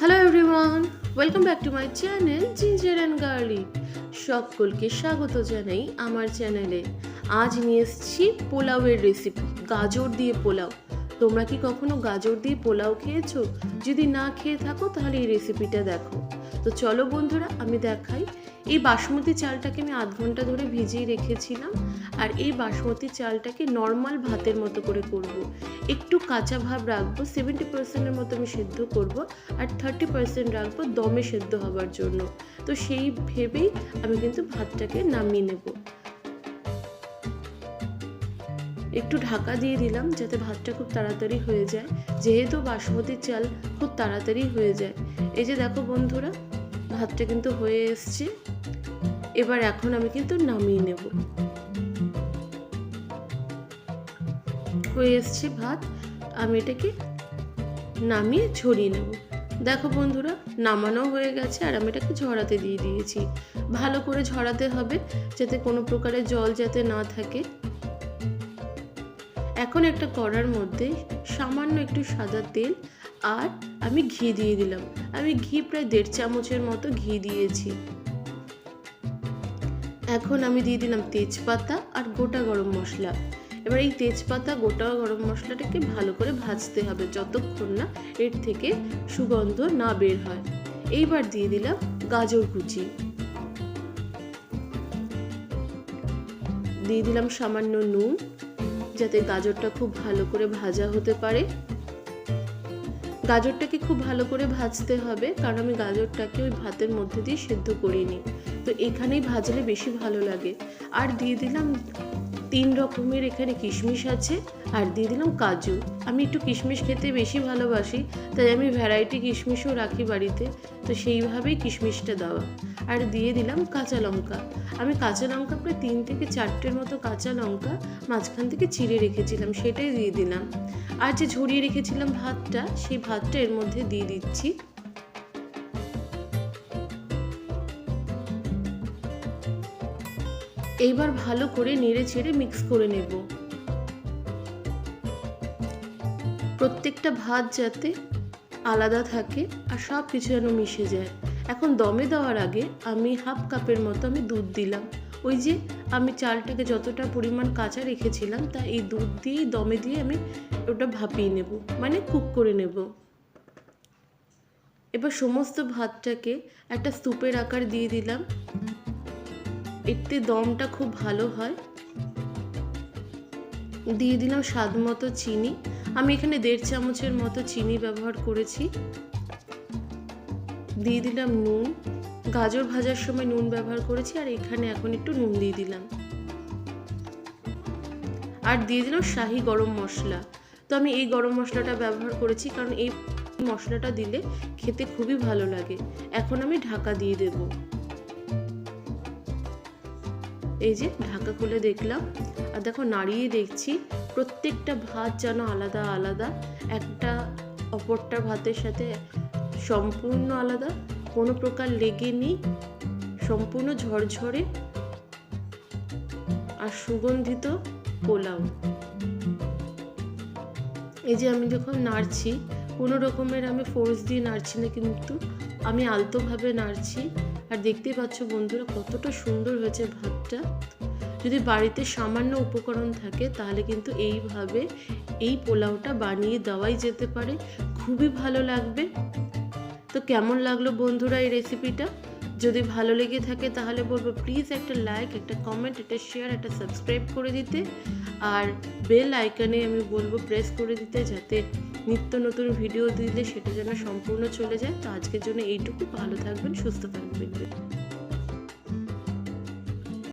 Hello everyone welcome back to my channel ginger and garlic সকলকে স্বাগত জানাই আমার চ্যানেলে আজ নিয়ে এসেছি পোলাওয়ের রেসিপি গাজর দিয়ে পোলাও। তোমরা কি কখনো গাজর দিয়ে পোলাও খেয়েছো? যদি না খেয়ে থাকো, তাহলে এই রেসিপিটা দেখো। তো চলো বন্ধুরা, আমি দেখাই। এই বাসমতি চালটাকে আমি আধ ঘণ্টা ধরে ভিজিয়ে রেখেছিলাম। আর এই বাসমতি চালটাকে নর্মাল ভাতের মতো করে করব। একটু কাঁচা ভাব রাখব সেভেন্টি পার্সেন্টের মতো আমি সেদ্ধ করব আর থার্টি পার্সেন্ট রাখব দমে সেদ্ধ হবার জন্য। তো সেই ভেবেই আমি কিন্তু ভাতটাকে নামিয়ে নেব। একটু ঢাকা দিয়ে দিলাম যাতে ভাতটা খুব তাড়াতাড়ি হয়ে যায়। যেহেতু বাসমতি চাল খুব তাড়াতাড়ি হয়ে যায়। এই যে দেখো বন্ধুরা, ভাতটা কিন্তু হয়ে এসছে। এবার এখন আমি কিন্তু নামিয়ে নেব। হয়ে এসছে ভাত, আমি এটাকে নামিয়ে ছড়িয়ে নেব। দেখো বন্ধুরা, নামানো হয়ে গেছে আর আমি এটাকে ঝরাতে দিয়ে দিয়েছি। ভালো করে ঝরাতে হবে যাতে কোনো প্রকারের জল যাতে না থাকে। এখন একটা কড়ার মধ্যে সামান্য একটু সাদা তেল আর আমি ঘি দিয়ে দিলাম। আমি ঘি প্রায় দেড় চামচের মতো ঘি দিয়েছি। এখন আমি দিয়ে দিলাম তেজপাতা আর গোটা গরম মশলা। এবার এই তেজপাতা গোটা গরম মশলাটাকে ভালো করে ভাজতে হবে যতক্ষণ না এর থেকে সুগন্ধ না বের হয়। এইবার দিয়ে দিলাম গাজর কুচি। দিয়ে দিলাম সামান্য নুন যাতে গাজরটা খুব ভালো করে ভাজা হতে পারে। গাজরটাকে খুব ভালো করে ভাজতে হবে কারণ আমি গাজরটাকে ওই ভাতের মধ্যে দিয়ে সেদ্ধ করিনি। তো এখানেই ভাজলে বেশি ভালো লাগে। আর দিয়ে দিলাম তিন রকমের এখানে কিশমিশ আছে। আর দিয়ে দিলাম কাজু। আমি একটু কিশমিশ খেতে বেশি ভালোবাসি, তাই আমি ভ্যারাইটি কিশমিশও রাখি বাড়িতে। তো সেইভাবেই কিশমিশটা দেওয়া। আর দিয়ে দিলাম কাঁচা লঙ্কা। আমি কাঁচা লঙ্কা প্রায় তিন থেকে চারটের মতো কাঁচা লঙ্কা মাঝখান থেকে চিড়ে রেখেছিলাম, সেটাই দিয়ে দিলাম। আর যে ঝরিয়ে রেখেছিলাম ভাতটা, সেই ভাতটা এর মধ্যে দিয়ে দিচ্ছি। এইবার ভালো করে নেড়ে ছেড়ে মিক্স করে নেব। প্রত্যেকটা ভাত যাতে আলাদা থাকে আর সব কিছু যেন মিশে যায়। এখন দমে দেওয়ার আগে আমি হাফ কাপের মতো আমি দুধ দিলাম। ওই যে আমি চালটাকে যতটা পরিমাণ কাঁচা রেখেছিলাম, তা এই দুধ দিয়েই দমে দিয়ে আমি ওটা ভাপিয়ে নেব মানে কুক করে নেব। এবার সমস্ত ভাতটাকে একটা স্তূপের আকার দিয়ে দিলাম। এতে দমটা খুব ভালো হয়। দিয়ে দিলাম স্বাদ মতো চিনি। আমি এখানে দেড় চামচের মতো চিনি ব্যবহার করেছি। দিয়ে দিলাম নুন। গাজর ভাজার সময় নুন ব্যবহার করেছি আর এখানে এখন একটু নুন দিয়ে দিলাম। আর দিয়ে দিলাম শাহি গরম মশলা। তো আমি এই গরম মশলাটা ব্যবহার করেছি কারণ এই মশলাটা দিলে খেতে খুবই ভালো লাগে। এখন আমি ঢাকা দিয়ে দেবো। এই যে ঢাকা খুলে দেখলাম। আর দেখো নাড়িয়ে দেখছি, প্রত্যেকটা ভাত যেন আলাদা আলাদা, একটা অপরটা ভাতের সাথে সম্পূর্ণ আলাদা, কোনো প্রকার লেগে নেই, সম্পূর্ণ ঝরঝরে আর সুগন্ধিত পোলাও। এই যে আমি যখন নাড়ছি, কোনো রকমের আমি ফোর্স দিয়ে নাড়ছি না কিন্তু আমি আলতোভাবে নাড়ছি। আর দেখতেই পাচ্ছ বন্ধুরা কতটা সুন্দর হয়েছে ভাতটা যদি বাড়িতে সামান্য উপকরণ থাকে, তাহলে কিন্তু এইভাবে এই পোলাওটা বানিয়ে দেওয়াই যেতে পারে। খুবই ভালো লাগবে। তো কেমন লাগল বন্ধুরা এই রেসিপিটা যদি ভালো লেগে থাকে, তাহলে বলব প্লিজ একটা লাইক একটা কমেন্ট একটা শেয়ার একটা সাবস্ক্রাইব করে দিতে। আর বেল আইকনে আমি বলব প্রেস করে দিতে, যাতে নিত্য নতুন ভিডিও দিলে সেটা যেন সম্পূর্ণ চলে যায়। তো আজকের জন্য এইটুকু। ভালো থাকবেন, সুস্থ থাকবেন।